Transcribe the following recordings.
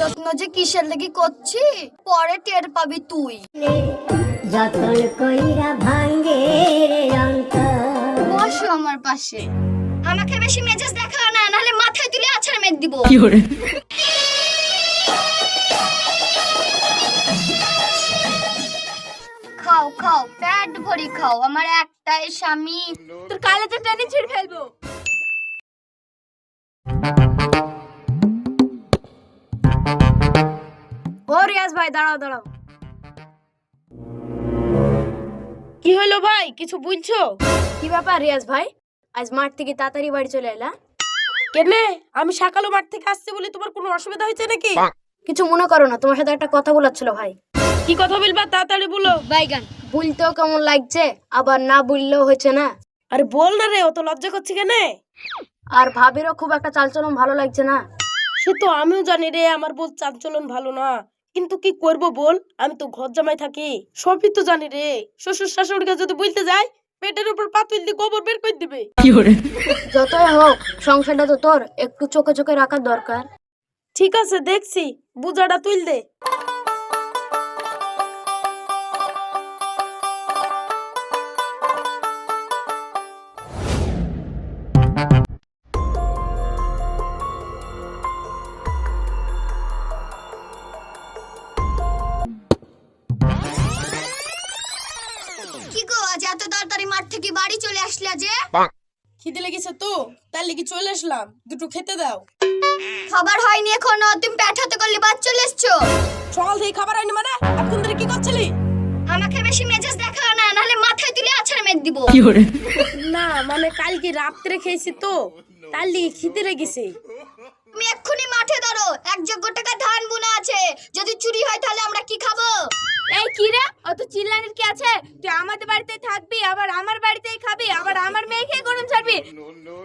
যত্ন যে কিসের লেগে করছি পরে টের পাবি তুই। যতন কইরা ভাঙ্গে রে বসো আমার পাশে। আমাকে বেশি মেজাজ দেখাও না নাহলে মাথায় তুলে আছাড় মেদ দিব। খাও খাও পেট ভরি খাও। আমার একটাই স্বামী। তোর কালে তো টেনে ছিঁড়ে ফেলব। ভাই দাঁড়াও দাঁড়াও। কি হলো ভাই? কিছু বুঝছ কি ব্যাপার রিয়াজ ভাই? আজ মাঠ থেকে তাড়াতাড়ি বাড়ি চলে এলা। কেনে? আমি সকালে মাঠ থেকে আসছি বলে তোমার কোনো অসুবিধা হয়েছে নাকি? কিছু মনে করো না তোমার সাথে একটা কথা বলার ছিল ভাই। কি কথা বলবা? তাড়াতাড়ি বলো। বাইগান বলতেও কেমন লাগছে আবার না বললেও হয়েছে না। আরে বল না রে অত লজ্জা করছি কেনে? আর ভাবিরও খুব একটা চালচলন ভালো লাগছে না। সে তো আমিও জানি রে আমার বল চালচলন ভালো না। কিন্তু কি করব বল? আমি তো ঘর জামাই থাকি। সবই তো জানি রে। শ্বশুর শাশুড়িকে যদি বলতে যাই পেটের উপর পাতুল দিয়ে গোবর বের করে দিবে। যতই হোক সংসারটা তো তোর একটু চোখে চোখে রাখার দরকার। ঠিক আছে দেখছি। বুজাটা তুল দে। চলে আসলাম? দুটো খেতে দাও। খাবার হয়নি এখনও তুমি করলে বাদ চলে এসছো। সকাল থেকে খাবার হয়নি মানে? এখন ধরে কি করছিলি? আমাকে বেশি মেজাজ দেখাও না নাহলে মাথায় তুলে আছাড় দিব। না মানে কালকে রাত্রে খেয়েছি তো তার লিগে খিদে লেগেছে। তুমি এক্ষুনি মাঠে ধরো এক যোগ্য টাকা ধান বোনা আছে। যদি চুরি হয় তাহলে আমরা কি খাব? এই কি রে? অত চিল্লানির কি আছে? তুই আমাদের বাড়িতেই থাকবি আবার আমার বাড়িতেই খাবি আবার আমার মেয়েকে পারবি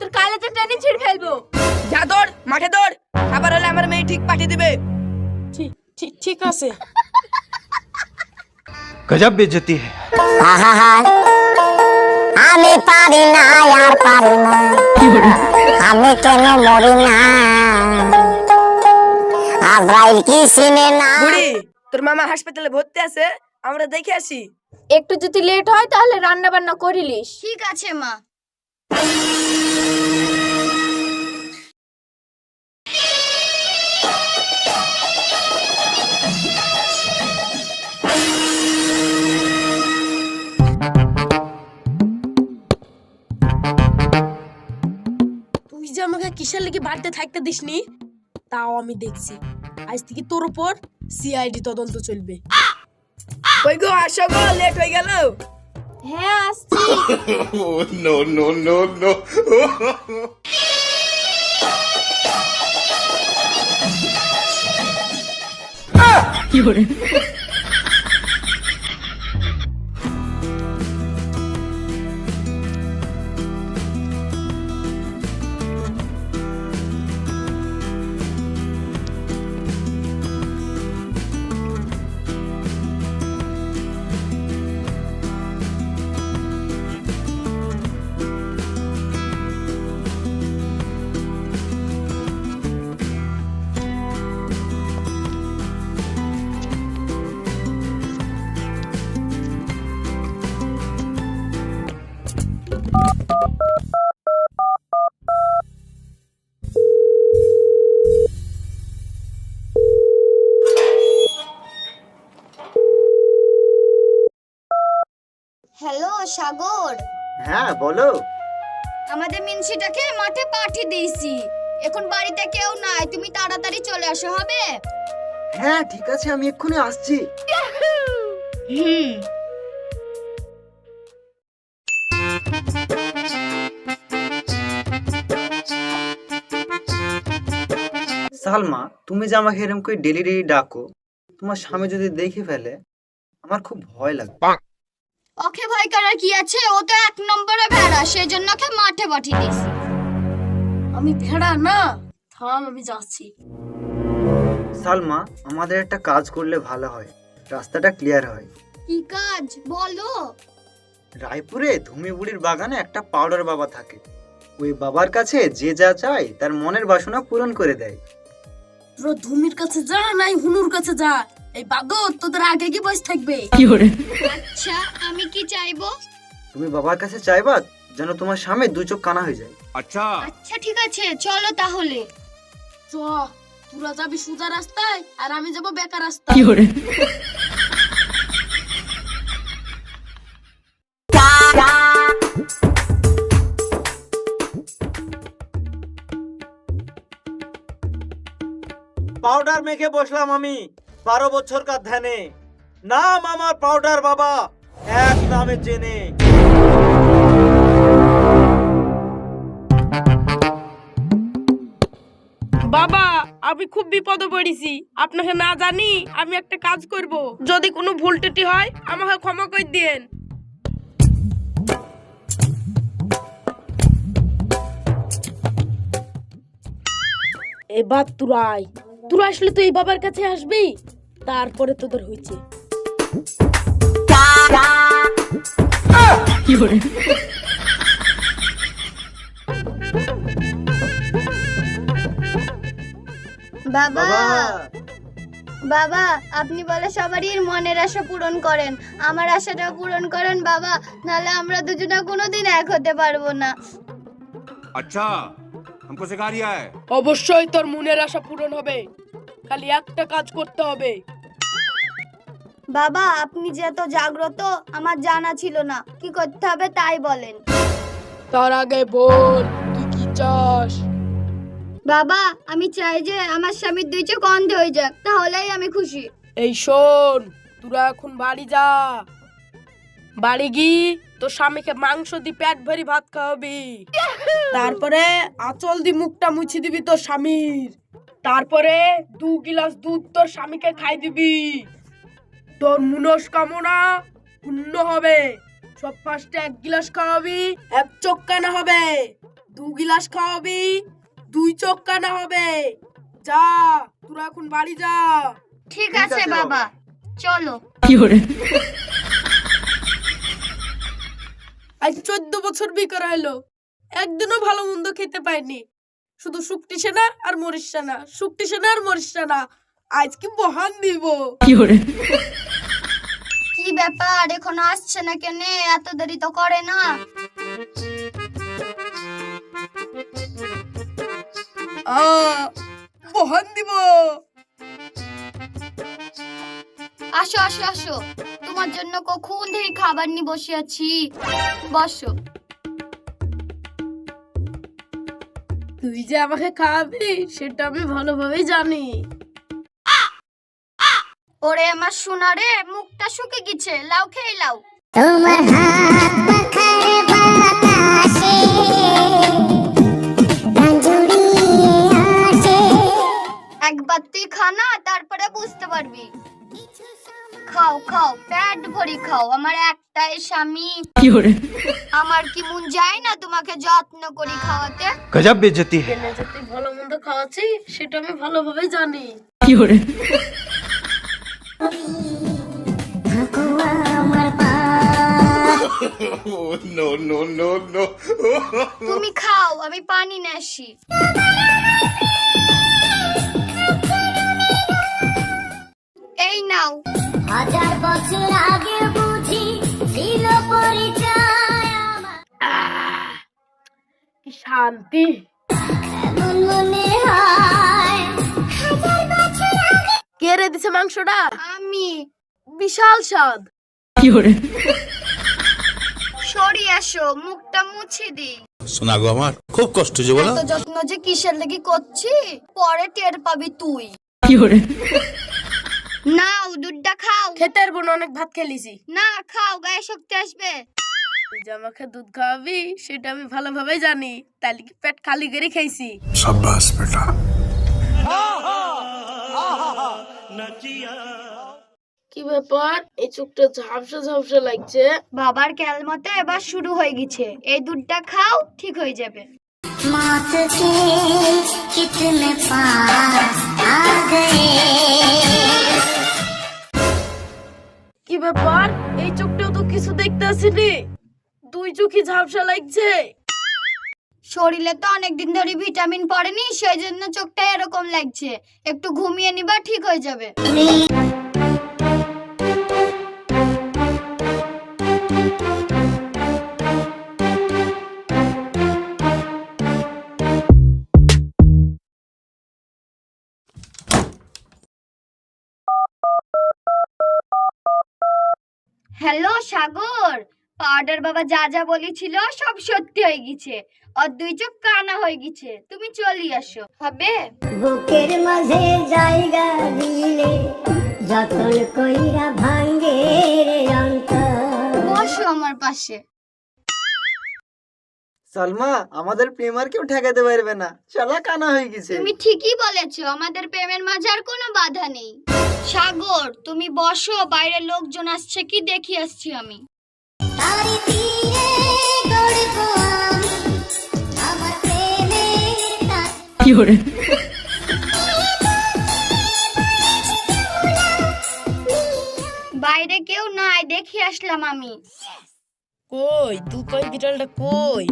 তোর কালেজের টেনে ছিঁড়ে ফেলব। যা দৌড় মাঠে দৌড়। খাবার হলে আমার মেয়ে ঠিক পাঠিয়ে দিবে। ঠিক ঠিক আছে। গজব বেজতি আমি পারি না আর পারি না। আমি কেন মরি না? আব্রাইল কি সিনে না? বুড়ি তোর মামা হাসপাতালে ভর্তি আছে আমরা দেখে আসি। একটু যদি লেট হয় তাহলে রান্না বান্না করিলিস। ঠিক আছে মা। তুই যে আমাকে কিসের লেগে বাড়িতে থাকতে দিসনি? তাও আমি দেখছি। আজ থেকে তোর উপর সিআইডি তদন্ত চলবে। কই গো, আসো গো লেট হয়ে গেল। হ্যাঁ আসছি oh, no, no, no, no. হ্যাঁ বলো। আমাদের মিনসিটাকে মাঠে পাঠিয়ে দিয়েছি। এখন বাড়িতে কেউ নাই তুমি তাড়াতাড়ি চলে আসো হবে? হ্যাঁ ঠিক আছে আমি এক্ষুনি আসছি। হুম। সালমা তুমি যে আমাকে এরকম করে ডেলি ডেলি ডাকো তোমার স্বামী যদি দেখে ফেলে আমার খুব ভয় লাগবে। ওকে ভয় করার কি আছে? ও তো এক নম্বরে ভেড়া সেই জন্য ওকে মাঠে পাঠিয়ে দিয়েছি। আমি ভেড়া না। থাম আমি যাচ্ছি। সালমা আমাদের একটা কাজ করলে ভালো হয়। রাস্তাটা ক্লিয়ার হয়। কি কাজ? বলো। রায়পুরে ধুমি বুড়ির বাগানে একটা পাউডার বাবা থাকে। ওই বাবার কাছে যে যা চায় তার মনের বাসনা পূরণ করে দেয়। তোরা ধুমির কাছে যা নাই হুনুর কাছে যা। এই বাদর তোদের আগে কি বয়স থাকবে? কি করে আচ্ছা আমি কি চাইব? তুমি বাবার কাছে চাইবা যেন তোমার সামনে দুই চোখ কানা হয়ে যায়। আচ্ছা। আচ্ছা ঠিক আছে চলো তাহলে। চ তোরা যাবি সোজা রাস্তায় আর আমি যাব বেকার রাস্তায়। কি করে পাউডার মেখে বসলাম আমি বারো বছরকার ধ্যানে। নাম আমার পাউডার বাবা এক নামে চেনে। বাবা আমি খুব বিপদে পড়েছি। আপনাকে না জানি আমি একটা কাজ করব। যদি কোনো ভুল ত্রুটি হয় আমাকে ক্ষমা করে দিন এবার তুরাই। তুরা আসলে তো এই বাবার কাছে আসবি তারপরে তোদের হয়েছে বাবা বাবা বাবা আপনি বলে সবারই মনের আশা পূরণ করেন আমার আশাটা পূরণ করেন বাবা নাহলে আমরা দুজনে কোনোদিন এক হতে পারবো না अच्छा हमको सिखा रिया है অবশ্যই তোর মনের আশা পূরণ হবে খালি একটা কাজ করতে হবে। বাবা আপনি যে এত জাগ্রত আমার জানা ছিল না। কি করতে হবে তাই বলেন। তার আগে বল তুই কি চাস? বাবা আমি চাই যে আমার স্বামীর দুই চোখ অন্ধ হয়ে যাক তাহলেই আমি খুশি। এই শোন তোরা এখন বাড়ি যা। বাড়ি গি তোর স্বামীকে মাংস দি পেট ভরি ভাত খাওয়াবি। তারপরে আঁচল দি মুখটা মুছে দিবি তোর স্বামীর। তারপরে দু গিলাস দুধ তোর স্বামীকে খাই দিবি। তোর মনস্কামনা পূর্ণ হবে। সব ফার্স্টে এক গিলাস খাওয়াবি এক চোখ কানা হবে। দু গিলাস খাওয়াবি দুই চোখ কানা হবে। যা তোরা এখন বাড়ি যা। ঠিক আছে বাবা। চলো। আজ চোদ্দ বছর বিয়ে করা হলো। একদিনও ভালো মন্দ খেতে পাইনি। শুধু শুক্তি সেনা আর মরিস সেনা শুক্তি সেনা আর মরিস সেনা। আজ কি বহান দিব। কি ব্যাপার? এখনও আসছে না কেন? এত দেরি তো করে না। আ, বহান দিব। আসো আসো আসো। তোমার জন্য কখন ধরে খাবার নিয়ে বসে আছি? বসো। তুই যে আমাকে খাওয়াবি সেটা আমি ভালোভাবেই জানি। ওরে আমার সোনারে মুখটা শুকে গেছে লাউ খেয়ে লাউ। তোমার খাও প্যাট ভরি খাও। আমার একটাই স্বামী। আমার কি মন যায় না তোমাকে যত্ন করি খাওয়াতে? গজব বেজতি। বেজতি ভালো মন্দ খাওয়াচ্ছি সেটা আমি ভালোভাবে জানি। কি করে তুমি খাও আমি পানি নাসি এই নাও। হাজার বছর আগে বুঝি ছিল পরিচয় কি শান্তি। এমন মনে হয়? হাজার বছর আগে কে রে দিছে মাংসটা? আমি। বিশাল স্বাদ। সরি আসো মুখটা মুছে দি শোনা গো আমার খুব কষ্ট যে বলো। যত্ন যে কিসের লেগে করছি? পরে টের পাবি তুই। নাও দুধটা খাও খেতে পারবো না অনেক ভাত খেলিছি না খাও গায়ে শক্তি আসবে তুই যে আমাকে দুধ খাওয়াবি সেটা আমি ভালোভাবেই জানি তাহলে কি পেট খালি করে খাইছি সাব্বাস বেটা কি ব্যাপার এই চোখটা ঝাপসা ঝাপসা লাগছে বাবার ক্যালমতে এবার শুরু হয়ে গেছে এই দুধটা খাও ঠিক হয়ে যাবে मौत के कितने पास आ गए কি ব্যাপার? এই চোখটাও তো কিছু দেখতে আসেনি। দুই চোখই ঝাপসা লাগছে। শরীরে তো অনেকদিন ধরে ভিটামিন পড়েনি, সেই জন্য চোখটা এরকম লাগছে। একটু ঘুমিয়ে নিবা, ঠিক হয়ে যাবে। হ্যালো সাগর পাউডার বাবা যা যা বলেছিল সব সত্যি হয়ে গেছে আর দুই চোখ কানা হয়ে গেছে তুমি চলি আসো হবে? বুকের মাঝে জায়গা দিলে যতন কইরা ভাঙ্গে রে অন্তর। বসো আমার পাশে। সালমা আমাদের প্রেম আর কেউ ঠেকাতে পারবে না। শালা কানা হয়ে গেছে। তুমি ঠিকই বলেছ আমাদের প্রেমের মাঝে আর কোনো বাধা নেই। সাগর তুমি বসো বাইরে লোকজন আসছে কি দেখি আসছি আমি? প্রেমের তার বাইরে কেউ নাই দেখি আসলাম আমি। কই? তুই পাই বিড়ালটা কই?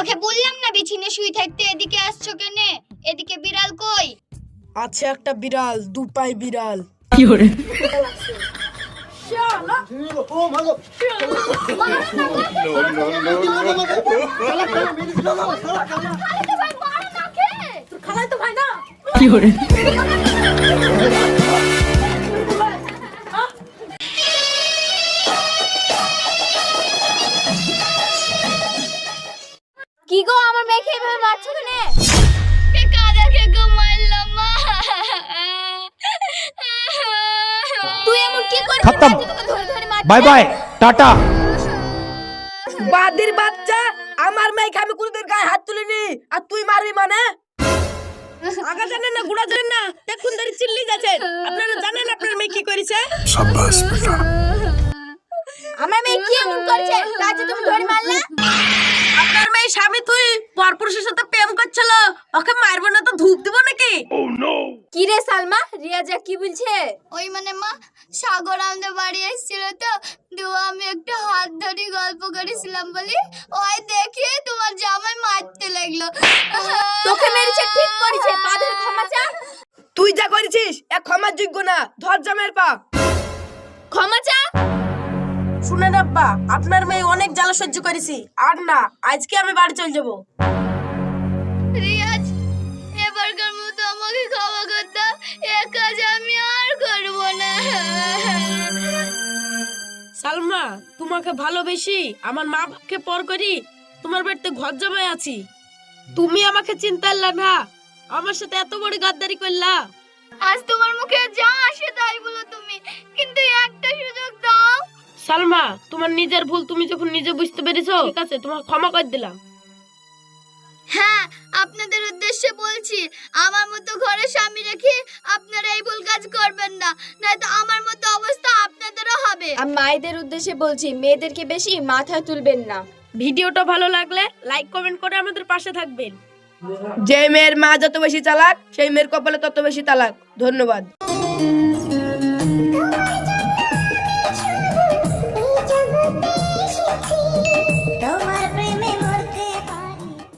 তোমাকে বললাম না বিছিনে শুই থাকতে এদিকে আসছো কেনে? এদিকে বিড়াল কই? আছে একটা বিড়াল দু পাই বিড়াল। কি তো ভাই না বাই বাই টাটা। বাদির বাচ্চা আমার মেয়েকে আমি কোনদিন গায়ে হাত তুলিনি। আর তুই মারবি মানে? আগা না গুড়া জানেন না? দেখুন দাঁড়ি চিল্লি যাচ্ছে। আপনারা জানেন আপনার মেয়ে কি করেছে? আমার মেয়ে কি এমন করছে? কাজে তুমি ধরে মারলা? মেয়ে স্বামী তুই পরপুরুষের সাথে প্রেম করছিল? ওকে মারবো না তো ধূপ দিব নাকি? কি রে সালমা? রিয়াজা কি বলছে? ওই মানে মা সাগর আমাদের বাড়ি এসেছিল তো দু আমি একটু হাত ধরে গল্প করেছিলাম বলি ওই দেখে তোমার জামাই মারতে লাগল। তোকে মেরেছে ঠিক করেছে পাদের ক্ষমা চা। তুই যা করেছিস এক ক্ষমার যোগ্য না ধর জামের পা। ক্ষমা চা? শুনেন আব্বা আপনার মেয়ে অনেক জ্বালা সহ্য করেছি। আর না আজকে আমি বাড়ি চলে যাব। রিয়াজ এবারকার মতো আমাকে ক্ষমা করতে এ কাজ আমি আর করব না। সালমা তোমাকে ভালোবেসি আমার মা বাপকে পর করি তোমার বাড়িতে ঘর জমায় আছি। তুমি আমাকে চিন্তা করলা না আমার সাথে এত বড় গাদ্দারি করলা। আজ তোমার মুখে যা আসে তাই বলো তুমি কিন্তু একটা সুযোগ দাও। সালমা তোমার নিজের ভুল তুমি যখন নিজে বুঝতে পেরেছ ঠিক আছে তোমার ক্ষমা করে দিলাম। হ্যাঁ আপনাদের উদ্দেশ্যে বলছি আমার মতো ঘরে স্বামী রেখে আপনারা এই ভুল কাজ করবেন না নয়তো আমার মতো অবস্থা আপনাদেরও হবে। আমি মায়েদের উদ্দেশ্যে বলছি মেয়েদেরকে বেশি মাথায় তুলবেন না। ভিডিওটা ভালো লাগলে লাইক কমেন্ট করে আমাদের পাশে থাকবেন। যে মেয়ের মা যত বেশি চালাক সেই মেয়ের কপালে তত বেশি তালাক। ধন্যবাদ।